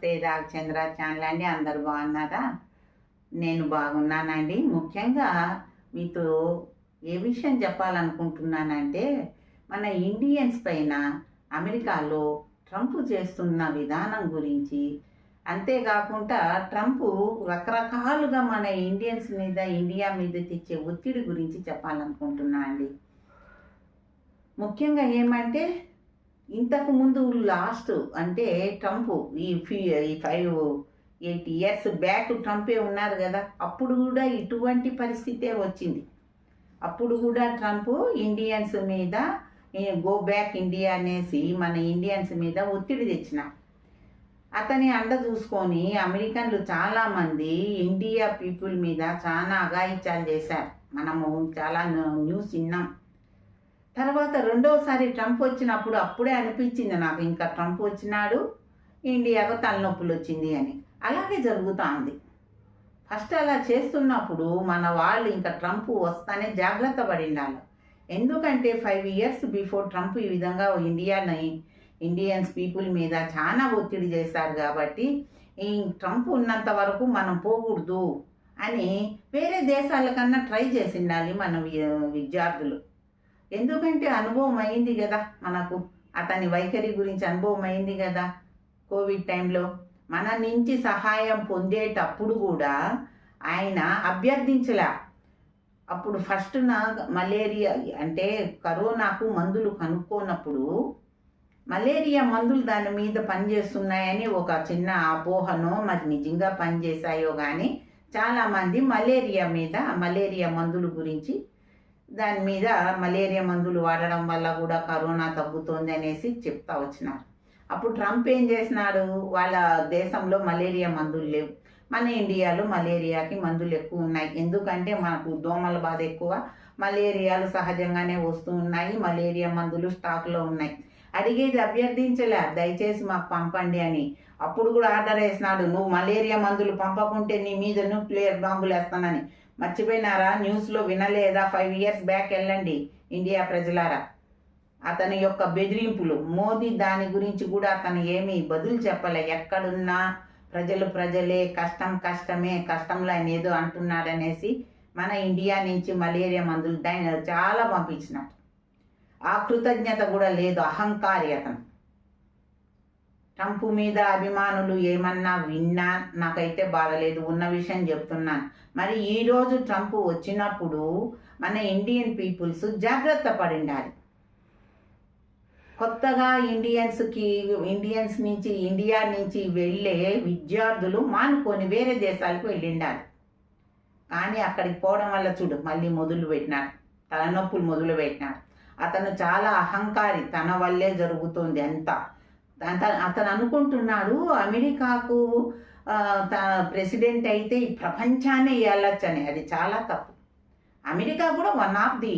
నమస్తే రాఘచంద్ర ఛానల్ అండి. అందరు బాగున్నారా? నేను బాగున్నానండి. ముఖ్యంగా మీతో ఏ విషయం చెప్పాలనుకుంటున్నానంటే మన ఇండియన్స్ పైన అమెరికాలో ట్రంప్ చేస్తున్న విధానం గురించి. అంతేకాకుండా ట్రంప్ రకరకాలుగా మన ఇండియన్స్ మీద ఇండియా మీద తెచ్చే ఒత్తిడి గురించి చెప్పాలనుకుంటున్నా అండి. ముఖ్యంగా ఏమంటే ఇంతకు ముందు లాస్ట్ అంటే ట్రంప్ ఈ ఫీ ఈ ఫైవ్ ఎయిట్ ఇయర్స్ బ్యాక్ ట్రంపే ఉన్నారు కదా అప్పుడు కూడా ఇటువంటి పరిస్థితే వచ్చింది. అప్పుడు కూడా ట్రంప్ ఇండియన్స్ మీద గో బ్యాక్ ఇండియా అనేసి మన ఇండియన్స్ మీద ఒత్తిడి తెచ్చిన. అతని అండ చూసుకొని అమెరికన్లు చాలామంది ఇండియా పీపుల్ మీద చాలా అఘాయిత్యాలు చేశారు. మనము చాలా న్యూస్ విన్నాం. తర్వాత రెండోసారి ట్రంప్ వచ్చినప్పుడు అప్పుడే అనిపించింది నాకు ఇంకా ట్రంప్ వచ్చినాడు ఇండియాకు తలనొప్పులు వచ్చింది అని. అలాగే జరుగుతుంది. ఫస్ట్ అలా చేస్తున్నప్పుడు మన వాళ్ళు ఇంకా ట్రంప్ వస్తానే జాగ్రత్త పడి ఉండాలి ఎందుకంటే ఫైవ్ ఇయర్స్ బిఫోర్ ట్రంప్ ఈ విధంగా ఇండియాని ఇండియన్స్ పీపుల్ మీద చాలా ఒత్తిడి చేశారు కాబట్టి ఈ ట్రంప్ ఉన్నంత వరకు మనం పోకూడదు అని వేరే దేశాల కన్నా ట్రై చేసి ఉండాలి మన విద్యార్థులు. ఎందుకంటే అనుభవం అయింది కదా మనకు. అతని వైఖరి గురించి అనుభవం అయింది కదా కోవిడ్ టైంలో. మన నుంచి సహాయం పొందేటప్పుడు కూడా ఆయన అభ్యర్థించలే. అప్పుడు ఫస్ట్ నా మలేరియా అంటే కరోనాకు మందులు కనుక్కోనప్పుడు మలేరియా మందులు దాని మీద పనిచేస్తున్నాయని ఒక చిన్న అపోహనో మరి నిజంగా పనిచేశాయో కానీ చాలామంది మలేరియా మీద మలేరియా మందుల గురించి దాని మీద మలేరియా మందులు వాడడం వల్ల కూడా కరోనా తగ్గుతోంది అనేసి చెప్తా వచ్చినారు. అప్పుడు ట్రంప్ ఏం చేసినాడు? వాళ్ళ దేశంలో మలేరియా మందులు లేవు. మన ఇండియాలో మలేరియాకి మందులు ఎక్కువ ఉన్నాయి. ఎందుకంటే మనకు దోమల బాధ ఎక్కువ. మలేరియాలు సహజంగానే వస్తూ ఉన్నాయి. మలేరియా మందులు స్టాక్లో ఉన్నాయి. అడిగేది అభ్యర్థించలే. దయచేసి మాకు పంపండి అని. అప్పుడు కూడా ఆర్డర్ వేసినాడు. నువ్వు మలేరియా మందులు పంపకుంటే నీ మీద న్యూక్లియర్ బాంబులు వేస్తానని మర్చిపోయినారా? న్యూస్లో వినలేదా? ఫైవ్ ఇయర్స్ బ్యాక్ వెళ్ళండి ఇండియా ప్రజలారా. అతని యొక్క బెదిరింపులు మోదీ దాని గురించి కూడా అతను ఏమీ బదులు చెప్పలే. ఎక్కడున్నా ప్రజలు ప్రజలే కష్టం కష్టమే కష్టంలో ఆయన ఏదో అంటున్నాడనేసి మన ఇండియా నుంచి మలేరియా మందులు దాని చాలా పంపించినట్టు. ఆ కృతజ్ఞత కూడా లేదు అహంకారి అతను. ట్రంప్ మీద అభిమానులు ఏమన్నా విన్నా నాకైతే బాధలేదు. ఉన్న విషయం చెప్తున్నాను. మరి ఈరోజు ట్రంప్ వచ్చినప్పుడు మన ఇండియన్ పీపుల్స్ జాగ్రత్త పడి ఉండాలి కొత్తగా ఇండియన్స్కి ఇండియన్స్ నుంచి ఇండియా నుంచి వెళ్ళే విద్యార్థులు మానుకొని వేరే దేశాలకు వెళ్ళిండాలి. కానీ అక్కడికి పోవడం వల్ల చూడు మళ్ళీ మొదలు పెట్టినాడు తలనొప్పులు మొదలు పెట్టినాడు అతను చాలా అహంకారి తన వల్లే జరుగుతుంది అంతా. అతను అనుకుంటున్నాడు అమెరికాకు ప్రెసిడెంట్ అయితే ఈ ప్రపంచాన్ని వెళ్ళొచ్చని అది చాలా తప్పు. అమెరికా కూడా వన్ ఆఫ్ ది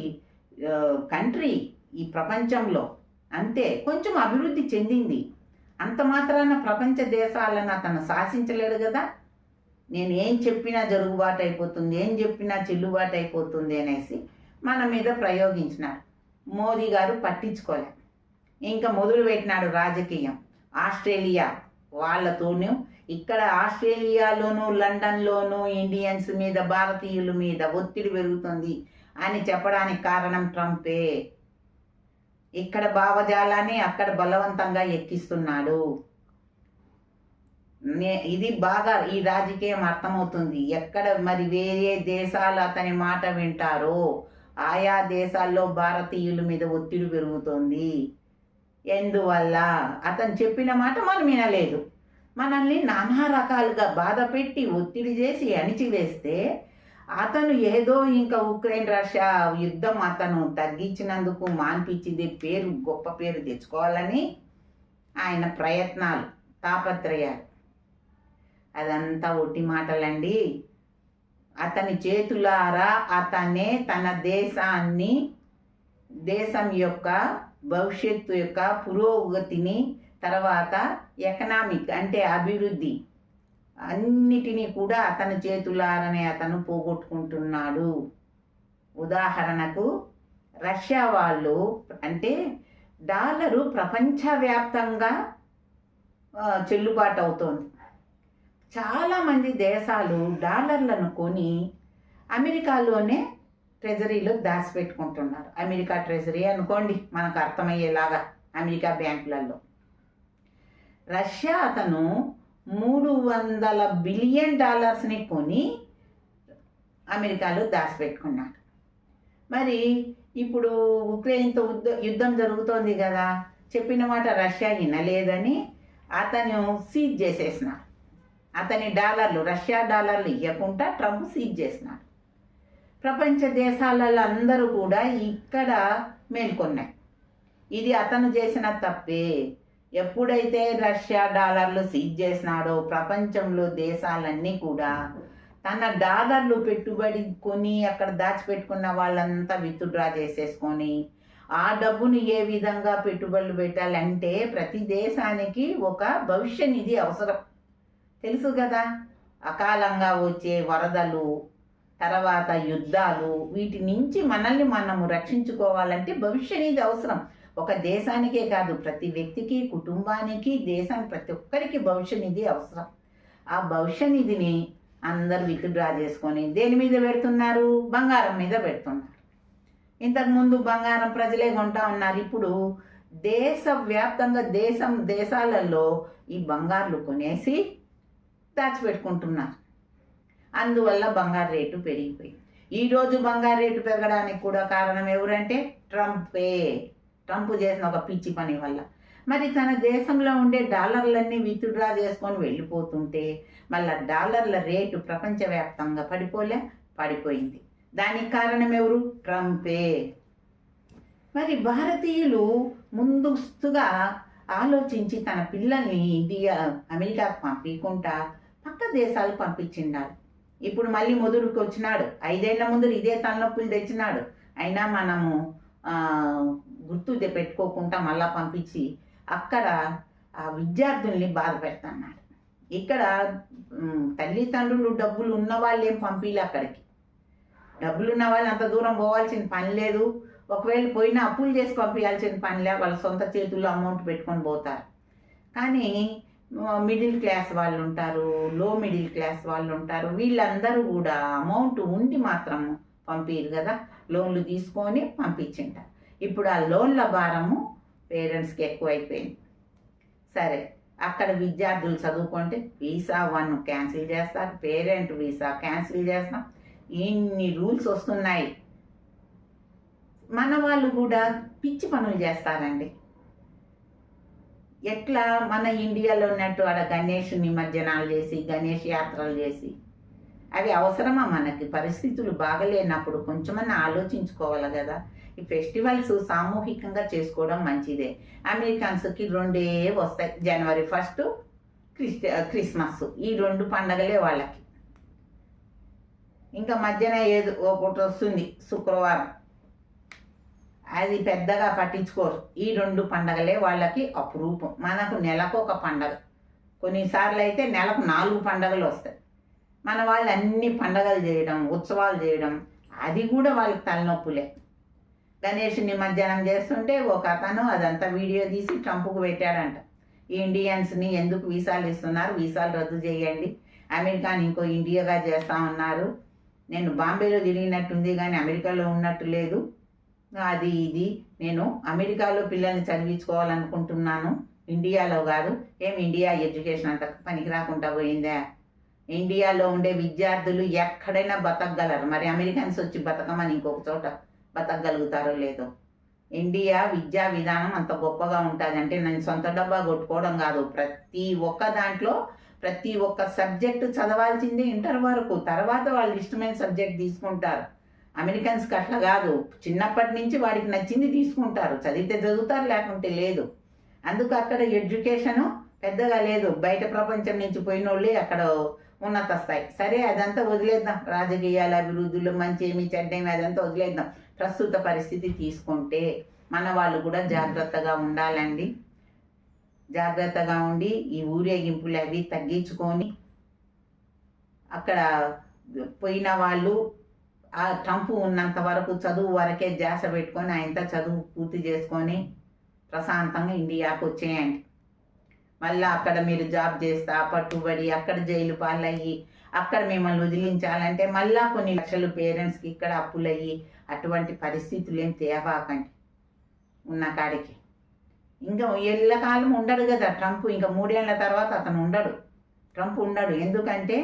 కంట్రీ ఈ ప్రపంచంలో. అంతే. కొంచెం అభివృద్ధి చెందింది. అంత మాత్రాన ప్రపంచ దేశాలను అతను శాసించలేడు కదా. నేను ఏం చెప్పినా జరుగుబాటు అయిపోతుంది ఏం చెప్పినా చెల్లుబాటు అయిపోతుంది అనేసి మన మీద ప్రయోగించినాడు మోదీ గారు పట్టించుకోలే. ఇంకా మొదలు పెట్టినాడు రాజకీయం. ఆస్ట్రేలియా వాళ్ళతోనూ ఇక్కడ ఆస్ట్రేలియాలోను లండన్లోను ఇండియన్స్ మీద భారతీయుల మీద ఒత్తిడి పెరుగుతుంది అని చెప్పడానికి కారణం ట్రంపే. ఇక్కడ భావజాలాన్ని అక్కడ బలవంతంగా ఎక్కిస్తున్నాడు. నే- ఇది బాగా ఈ రాజకీయం అర్థమవుతుంది. ఎక్కడ మరి వేరే దేశాలు అతని మాట వింటారో ఆయా దేశాల్లో భారతీయుల మీద ఒత్తిడి పెరుగుతుంది. ఎందువల్ల? అతను చెప్పిన మాట మనం వినలేదు. మనల్ని నానా రకాలుగా బాధ పెట్టి ఒత్తిడి చేసి అణిచివేస్తే అతను ఏదో ఇంకా ఉక్రెయిన్ రష్యా యుద్ధం అతను తగ్గించినందుకు మాన్పించింది పేరు గొప్ప పేరు తెచ్చుకోవాలని ఆయన ప్రయత్నాలు తాపత్రయాలు. అదంతా ఒట్టి మాటలండి. అతని చేతులారా అతనే తన దేశాన్ని దేశం యొక్క భవిష్యత్తు యొక్క పురోగతిని తర్వాత ఎకనామిక్ అంటే అభివృద్ధి అన్నిటినీ కూడా అతని చేతులారనే అతను పోగొట్టుకుంటున్నాడు. ఉదాహరణకు రష్యా వాళ్ళు అంటే డాలరు ప్రపంచవ్యాప్తంగా చెల్లుబాటు అవుతోంది చాలామంది దేశాలు డాలర్లను కొని అమెరికాలోనే ట్రెజరీలో దాచిపెట్టుకుంటున్నారు. అమెరికా ట్రెజరీ అనుకోండి మనకు అర్థమయ్యేలాగా అమెరికా బ్యాంకులలో. రష్యా అతను మూడు వందల బిలియన్ డాలర్స్ని కొని అమెరికాలో దాచిపెట్టుకున్నాడు. మరి ఇప్పుడు ఉక్రెయిన్తో యుద్ధం జరుగుతోంది కదా చెప్పిన మాట రష్యా వినలేదని అతను సీజ్ చేసేసినాడు. అతని డాలర్లు రష్యా డాలర్లు ఇవ్వకుండా ట్రంప్ సీజ్ చేసినాడు. ప్రపంచ దేశాలలో అందరూ కూడా ఇక్కడ మేల్కొన్నాయి. ఇది అతను చేసిన తప్పే. ఎప్పుడైతే రష్యా డాలర్లు సీజ్ చేసినాడో ప్రపంచంలో దేశాలన్నీ కూడా తన డాలర్లు పెట్టుబడి కొని అక్కడ దాచిపెట్టుకున్న వాళ్ళంతా విత్డ్రా చేసేసుకొని ఆ డబ్బును ఏ విధంగా పెట్టుబడులు పెట్టాలంటే ప్రతి దేశానికి ఒక భవిష్య నిధి అవసరం. తెలుసు కదా? అకాలంగా వచ్చే వరదలు తర్వాత యుద్ధాలు వీటి నుంచి మనల్ని మనము రక్షించుకోవాలంటే భవిష్య నిధి అవసరం. ఒక దేశానికే కాదు ప్రతి వ్యక్తికి కుటుంబానికి దేశానికి ప్రతి ఒక్కరికి భవిష్య నిధి అవసరం. ఆ భవిష్య నిధిని అందరు విత్డ్రా చేసుకొని దేని మీద పెడుతున్నారు? బంగారం మీద పెడుతున్నారు. ఇంతకుముందు బంగారం ప్రజలే కొంటా ఉన్నారు. ఇప్పుడు దేశవ్యాప్తంగా దేశం దేశాలలో ఈ బంగారులు కొనేసి దాచిపెట్టుకుంటున్నారు. అందువల్ల బంగారు రేటు పెరిగిపోయింది. ఈరోజు బంగారు రేటు పెరగడానికి కూడా కారణం ఎవరంటే ట్రంపే. ట్రంప్ చేసిన ఒక పిచ్చి పని వల్ల. మరి తన దేశంలో ఉండే డాలర్లన్నీ విత్డ్రా చేసుకొని వెళ్ళిపోతుంటే మళ్ళా డాలర్ల రేటు ప్రపంచవ్యాప్తంగా పడిపోలే పడిపోయింది. దానికి కారణం ఎవరు? ట్రంపే. మరి భారతీయులు ముందుస్తుగా ఆలోచించి తన పిల్లల్ని ఇండియా అమెరికాకు పంపించకుండా పక్క దేశాలు పంపించిండారు ఇప్పుడు మళ్ళీ మొదలుకు వచ్చినాడు. ఐదేళ్ళ ముందు ఇదే తలనొప్పులు తెచ్చినాడు. అయినా మనము గుర్తు పెట్టుకోకుండా మళ్ళా పంపించి అక్కడ ఆ విద్యార్థుల్ని బాధ పెడుతున్నాడు. ఇక్కడ తల్లిదండ్రులు డబ్బులు ఉన్న వాళ్ళు ఏం పంపిలే అక్కడికి. డబ్బులు ఉన్న వాళ్ళు అంత దూరం పోవాల్సిన పని లేదు. ఒకవేళ పోయినా అప్పులు చేసి పంపించాల్సిన పనిలే వాళ్ళ సొంత చేతుల్లో అమౌంట్ పెట్టుకొని పోతారు. కానీ మిడిల్ క్లాస్ వాళ్ళు ఉంటారు లో మిడిల్ క్లాస్ వాళ్ళు ఉంటారు వీళ్ళందరూ కూడా అమౌంట్ ఉండి మాత్రం పంపించరు కదా. లోన్లు తీసుకొని పంపించింటారు ఇప్పుడు ఆ లోన్ల భారము పేరెంట్స్కి ఎక్కువైపోయింది. సరే అక్కడ విద్యార్థులు చదువుకుంటే వీసా వన్ క్యాన్సిల్ చేస్తారు పేరెంట్ వీసా క్యాన్సిల్ చేస్తాం. ఇన్ని రూల్స్ వస్తున్నాయి. మన వాళ్ళు కూడా పిచ్చి పనులు చేస్తారండి. ఎట్లా మన ఇండియాలో ఉన్నట్టు ఆడ గణేష్ నిమజ్జనాలు చేసి గణేష్ యాత్రలు చేసి? అవి అవసరమా మనకి? పరిస్థితులు బాగలేనప్పుడు కొంచెమన్నా ఆలోచించుకోవాలి కదా? ఈ ఫెస్టివల్స్ సామూహికంగా చేసుకోవడం మంచిదే. అమెరికన్స్కి రెండే వస్తాయి. జనవరి ఫస్ట్ క్రిస్ట క్రిస్మస్. ఈ రెండు పండగలే వాళ్ళకి. ఇంకా మధ్యన ఏదో ఒకటి వస్తుంది. శుక్రవారం. అది పెద్దగా పట్టించుకోరు. ఈ రెండు పండగలే వాళ్ళకి అపురూపం. మనకు నెలకు ఒక పండగ. కొన్నిసార్లు అయితే నెలకు నాలుగు పండగలు వస్తాయి. మన వాళ్ళు అన్ని పండగలు చేయడం ఉత్సవాలు చేయడం అది కూడా వాళ్ళకి తలనొప్పులే. గణేష్ నిమజ్జనం చేస్తుంటే ఒక అతను అదంతా వీడియో తీసి ట్రంప్కు పెట్టాడంట. ఈ ఇండియన్స్ని ఎందుకు వీసాలు ఇస్తున్నారు? వీసాలు రద్దు చేయండి. అమెరికాని ఇంకో ఇండియాగా చేస్తా ఉన్నారు. నేను బాంబేలో తిరిగినట్టుంది కానీ అమెరికాలో ఉన్నట్టు లేదు. అది ఇది. నేను అమెరికాలో పిల్లల్ని చదివించుకోవాలనుకుంటున్నాను. ఇండియాలో కాదు. ఏం ఇండియా ఎడ్యుకేషన్ అంత పనికి రాకుండా పోయిందా? ఇండియాలో ఉండే విద్యార్థులు ఎక్కడైనా బతకగలరు. మరి అమెరికన్స్ వచ్చి బతకమని ఇంకొక చోట బతకగలుగుతారో లేదో? ఇండియా విద్యా విధానం అంత గొప్పగా ఉంటుంది అంటే నేను సొంత డబ్బా కొట్టుకోవడం కాదు. ప్రతి ఒక్క దాంట్లో ప్రతి ఒక్క సబ్జెక్టు చదవాల్సిందే ఇంటర్ వరకు. తర్వాత వాళ్ళు ఇష్టమైన సబ్జెక్ట్ తీసుకుంటారు. అమెరికన్స్కి అట్లా కాదు. చిన్నప్పటి నుంచి వాడికి నచ్చింది తీసుకుంటారు. చదివితే చదువుతారు లేకుంటే లేదు. అందుకు అక్కడ ఎడ్యుకేషను పెద్దగా లేదు. బయట ప్రపంచం నుంచి పోయిన వాళ్ళే అక్కడ ఉన్నత స్థాయి. సరే అదంతా వదిలేద్దాం. రాజకీయాల అభివృద్ధులు మంచి ఏమి చెడ్డేమి అదంతా వదిలేద్దాం. ప్రస్తుత పరిస్థితి తీసుకుంటే మన వాళ్ళు కూడా జాగ్రత్తగా ఉండాలండి. జాగ్రత్తగా ఉండి ఈ ఊరేగింపులు అవి తగ్గించుకొని అక్కడ పోయిన వాళ్ళు ఆ ట్రంప్ ఉన్నంత వరకు చదువు వరకే ధ్యాస పెట్టుకొని ఆయనతో చదువు పూర్తి చేసుకొని ప్రశాంతంగా ఇండియాకు వచ్చేయండి. మళ్ళీ అక్కడ మీరు జాబ్ చేస్తా పట్టుబడి అక్కడ జైలు పాలయ్యి అక్కడ మిమ్మల్ని వదిలించాలంటే మళ్ళా కొన్ని లక్షలు పేరెంట్స్కి ఇక్కడ అప్పులయ్యి అటువంటి పరిస్థితులు ఏం తేవాకండి ఉన్న కాడికి. ఇంకా ఎల్లకాలం ఉండడు కదా ట్రంప్. ఇంకా మూడేళ్ళ తర్వాత అతను ఉండడు. ట్రంప్ ఉండడు. ఎందుకంటే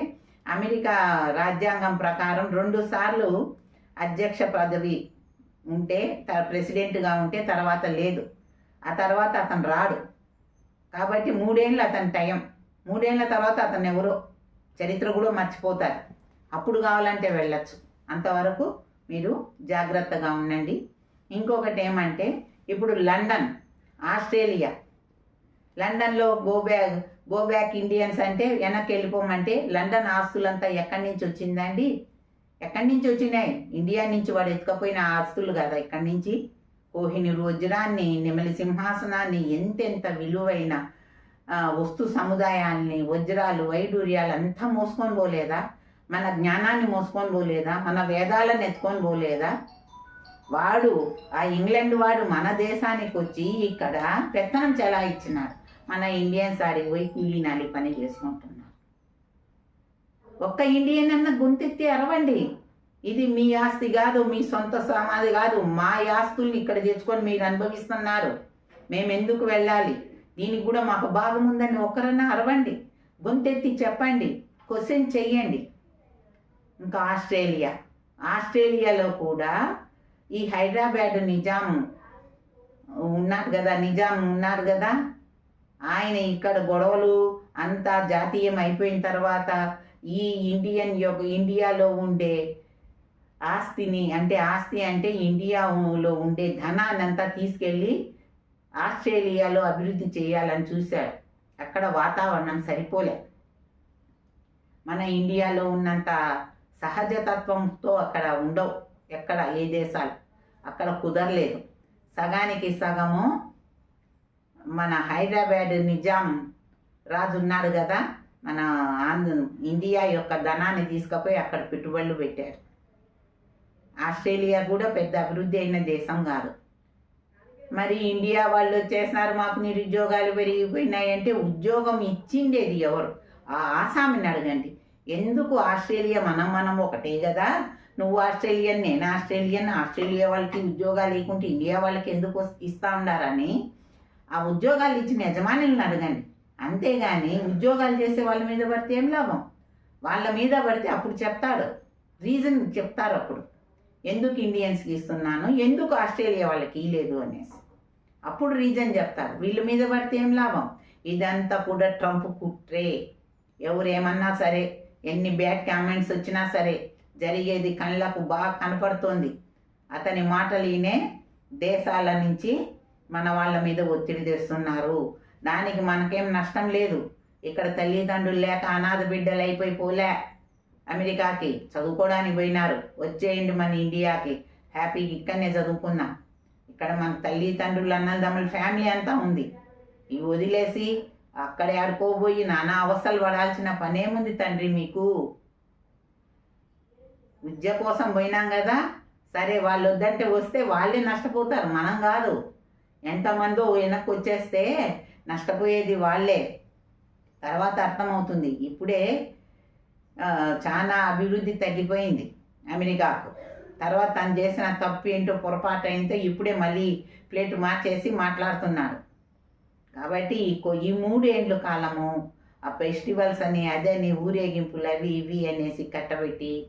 అమెరికా రాజ్యాంగం ప్రకారం రెండు సార్లు అధ్యక్ష పదవి ఉంటే ప్రెసిడెంట్గా ఉంటే తర్వాత లేదు. ఆ తర్వాత అతను రాడు. కాబట్టి మూడేళ్ళు అతని టైం. మూడేళ్ళ తర్వాత అతను ఎవరో చరిత్ర కూడా మర్చిపోతారు. అప్పుడు కావాలంటే వెళ్ళచ్చు. అంతవరకు మీరు జాగ్రత్తగా ఉండండి. ఇంకొకటి ఏమంటే ఇప్పుడు లండన్ ఆస్ట్రేలియా. లండన్లో గో గో బ్యాక్ ఇండియన్స్ అంటే వెనక్కి వెళ్ళిపోమంటే లండన్ ఆస్తులంతా ఎక్కడి నుంచి వచ్చిందండి? ఎక్కడి నుంచి వచ్చినాయి? ఇండియా నుంచి వాడు ఎత్తుకపోయిన ఆస్తులు కదా ఎక్కడి నుంచి? కోహినూరు వజ్రాన్ని నెమలి సింహాసనాన్ని ఎంతెంత విలువైన వస్తు సముదాయాన్ని వజ్రాలు వైడూర్యాలు అంతా మోసుకొని పోలేదా? మన జ్ఞానాన్ని మోసుకొని పోలేదా? మన వేదాలను ఎత్తుకొని పోలేదా? వాడు ఆ ఇంగ్లాండ్ వాడు మన దేశానికి వచ్చి ఇక్కడ పెత్తనం చెలాయించినాడు మన ఇండియన్స్ ఆడికి పోయి కూలీనాలి పని చేసుకుంటున్నారు ఒక్క ఇండియన్ అన్న గుంతెత్తి అరవండి. ఇది మీ ఆస్తి కాదు మీ సొంత సమాధి కాదు. మా ఆస్తుల్ని ఇక్కడ తెచ్చుకొని మీరు అనుభవిస్తున్నారు. మేము ఎందుకు వెళ్ళాలి? దీనికి కూడా మాకు భాగం ఉందని ఒకరన్నా అరవండి. గొంతెత్తి చెప్పండి. క్వశ్చన్ చెయ్యండి. ఇంకా ఆస్ట్రేలియా. ఆస్ట్రేలియాలో కూడా ఈ హైదరాబాద్ నిజాం ఉన్నారు కదా నిజాం ఉన్నారు కదా. ఆయన ఇక్కడ గొడవలు అంతా జాతీయం అయిపోయిన తర్వాత ఈ ఇండియన్ యొక్క ఇండియాలో ఉండే ఆస్తిని అంటే ఆస్తి అంటే ఇండియాలో ఉండే ధనాన్ని అంతా తీసుకెళ్ళి ఆస్ట్రేలియాలో అభివృద్ధి చేయాలని చూశాడు. అక్కడ వాతావరణం సరిపోలే. మన ఇండియాలో ఉన్నంత సహజతత్వంతో అక్కడ ఉండవు. ఎక్కడ ఏ దేశాలు? అక్కడ కుదరలేదు. సగానికి సగము మన హైదరాబాద్ నిజాం రాజు ఉన్నాడు కదా మన ఆంధ్ర ఇండియా యొక్క ధనాన్ని తీసుకుపోయి అక్కడ పెట్టుబడులు పెట్టారు. ఆస్ట్రేలియా కూడా పెద్ద అభివృద్ధి అయిన దేశం కాదు. మరి ఇండియా వాళ్ళు వచ్చేసినారు మాకు నిరుద్యోగాలు పెరిగిపోయినాయి అంటే ఉద్యోగం ఇచ్చిండేది ఎవరు? ఆ ఆసామిని అడగండి. ఎందుకు ఆస్ట్రేలియా మనం మనం ఒకటే కదా? నువ్వు ఆస్ట్రేలియన్ నేను ఆస్ట్రేలియన్ ఆస్ట్రేలియా వాళ్ళకి ఉద్యోగాలు లేకుంటే ఇండియా వాళ్ళకి ఎందుకు ఇస్తా ఉండారని ఆ ఉద్యోగాలు ఇచ్చిన యజమానులను అడగండి. అంతేగాని ఉద్యోగాలు చేసే వాళ్ళ మీద పడితే ఏం లాభం? వాళ్ళ మీద పడితే అప్పుడు చెప్తాడు. రీజన్ చెప్తారు అప్పుడు. ఎందుకు ఇండియన్స్కి ఇస్తున్నాను? ఎందుకు ఆస్ట్రేలియా వాళ్ళకి ఇలేదు అనేసి. అప్పుడు రీజన్ చెప్తారు. వీళ్ళ మీద పడితే ఏం లాభం? ఇదంతా కూడా ట్రంప్ కుట్రే. ఎవరు ఏమన్నా సరే ఎన్ని బ్యాడ్ కామెంట్స్ వచ్చినా సరే జరిగేది కళ్ళకు బాగా కనపడుతోంది. అతని మాటలు ఈయనే దేశాల నుంచి మన వాళ్ళ మీద ఒత్తిడి తెస్తున్నారు. దానికి మనకేం నష్టం లేదు. ఇక్కడ తల్లిదండ్రులు లేక అనాథ బిడ్డలు అయిపోయి పోలే. అమెరికాకి చదువుకోవడానికి పోయినారు. వచ్చేయండి మన ఇండియాకి. హ్యాపీగా ఇక్కడనే చదువుకున్నాం. ఇక్కడ మన తల్లిదండ్రులు అన్నదమ్ముల ఫ్యామిలీ అంతా ఉంది. ఇవి వదిలేసి అక్కడ ఆడుకోబోయి నానా అవస్థలు పడాల్సిన పనేముంది తండ్రి మీకు? విద్య కోసం పోయినాం కదా. సరే వాళ్ళు వద్దంటే వస్తే వాళ్ళే నష్టపోతారు. మనం కాదు. ఎంతమందో వెనక్కి వచ్చేస్తే నష్టపోయేది వాళ్ళే. తర్వాత అర్థమవుతుంది. ఇప్పుడే చాలా అభివృద్ధి తగ్గిపోయింది అమెరికాకు. తర్వాత తను చేసిన తప్పు ఏంటో పొరపాటు ఏంటో ఇప్పుడే మళ్ళీ ప్లేట్ మార్చేసి మాట్లాడుతున్నాడు. కాబట్టి ఈ కొ- ఈ మూడేండ్ల కాలము ఆ ఫెస్టివల్స్ అని అదే అని ఊరేగింపులు అవి ఇవి అనేసి కట్టబెట్టి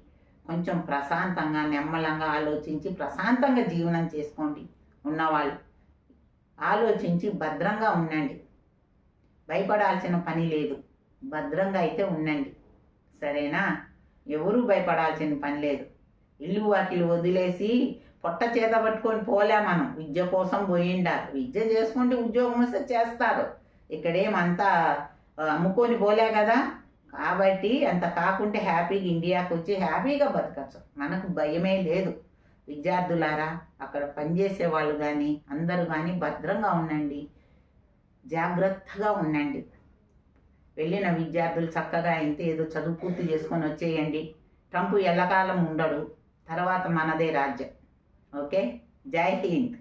కొంచెం ప్రశాంతంగా నెమ్మలంగా ఆలోచించి ప్రశాంతంగా జీవనం చేసుకోండి ఉన్నవాళ్ళు. ఆలోచించి భద్రంగా ఉండండి. భయపడాల్సిన పని లేదు. భద్రంగా అయితే ఉండండి. సరేనా? ఎవరూ భయపడాల్సిన పని లేదు. ఇల్లు వాకిలు వదిలేసి పొట్ట చేత పట్టుకొని పోలే మనం. విద్య కోసం పోయిండారు. విద్య చేసుకుంటే ఉద్యోగం వస్తే చేస్తారు. ఇక్కడేమంతా అమ్ముకొని పోలే కదా? కాబట్టి అంత కాకుంటే హ్యాపీగా ఇండియాకి వచ్చి హ్యాపీగా బతకచ్చు. మనకు భయమే లేదు. విద్యార్థులారా అక్కడ పనిచేసే వాళ్ళు కానీ అందరూ కానీ భద్రంగా ఉండండి. జాగ్రత్తగా ఉండండి. వెళ్ళిన విద్యార్థులు చక్కగా అయితే ఏదో చదువు పూర్తి చేసుకొని వచ్చేయండి. ట్రంప్ ఎల్లకాలం ఉండడు. తర్వాత మనదే రాజ్యం. ఓకే? జై హింద్.